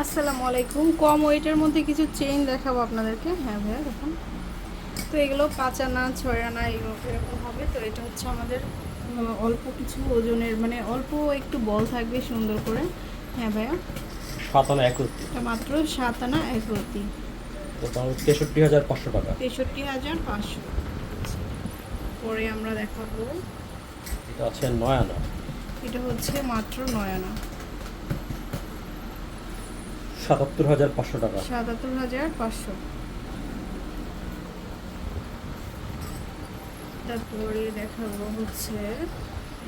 আসসালামু আলাইকুম। কম ওয়েটের মধ্যে কিছু চেইন দেখাবো আপনাদেরকে। হ্যাঁ ভাইয়া দেখুন। তো এগুলো পাঁচ আনা ছয় আনা এগুলো এরকম হবে। তো এটা হচ্ছে আমাদের অল্প কিছু ওজনের মানে অল্প একটু বল থাকবে সুন্দর করে। হ্যাঁ ভাইয়া। সাতানা একত্রিশ এটা মাত্র সাত আনা এক রতি তো তাহলে তেষট্টি হাজার পাঁচশো টাকা। তেষট্টি হাজার পাঁচশো। পরে আমরা দেখাবো। এটা আছে নয় আনা। এটা হচ্ছে মাত্র নয় আনা। সাতাত্তর হাজার পাঁচশো টাকা। সাতাত্তর হাজার পাঁচশো। তারপরে দেখাবো হচ্ছে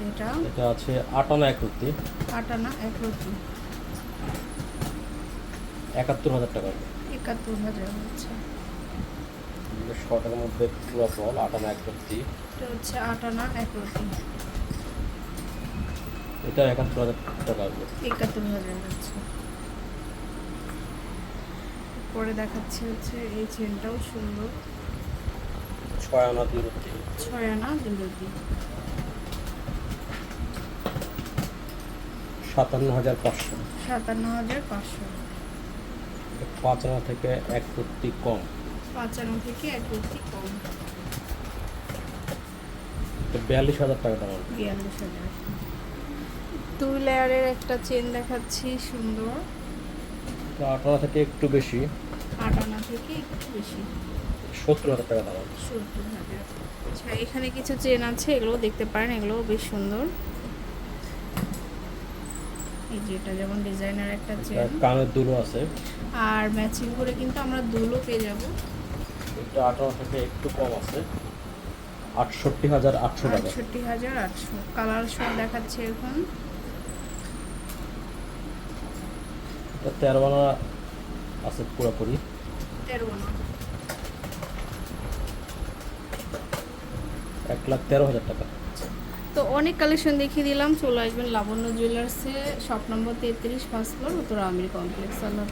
এটা। এটা আছে আট আনা একত্রিশ আট আনা এক রতি একাত্তর হাজার টাকা। একাত্তর হাজার হচ্ছে। ছ মধ্যে পুরো বল আট আনা একত্রিশ এটা হচ্ছে আট আনা এক রতি এটা একাত্তর হাজার টাকা। একাত্তর হাজার হচ্ছে। পরে দেখাচ্ছি হচ্ছে এই চেনটাও সুন্দর। ছয় আনা দুই রত্তি ছয় আনা দুই রতি সাতান্ন হাজার পাঁচশো। সাতান্ন হাজার পাঁচশো। পাঁচ আনা থেকে এক রত্তি কম। পাঁচ আনা থেকে এক রতি কম। বিয়াল্লিশ হাজার টাকা দাম। বিয়াল্লিশ হাজার। দুই লেয়ারের একটা চেন দেখাচ্ছি সুন্দর। আনা থেকে একটু বেশি। আট আনা থেকে একটু বেশি। সত্তর হাজার টাকা দাম। সত্তর হাজার। আচ্ছা এখানে কিছু চেন আছে এগুলো দেখতে পারেন এগুলো বেশ সুন্দর। এই যে এটা যেমন ডিজাইনার একটা চেন। কানের দুলো আছে। আর ম্যাচিং করে কিন্তু আমরা দুলো পেয়ে যাব। এটা আনা থেকে একটু কম আছে। আটষট্টি হাজার আটশো টাকা। আটষট্টি হাজার আটশো। কালার সব দেখাচ্ছে এখন। তেরো আছে পুরোপুরি। এক লাখ তেরো হাজার টাকা। তো অনেক কালেকশন দেখিয়ে দিলাম চলে আসবেন লাবণ্য জুয়েলার্সে শপ নম্বর তেত্রিশ ফার্স্ট ফ্লোর উত্তর আমির কমপ্লেক্স আল্লাহ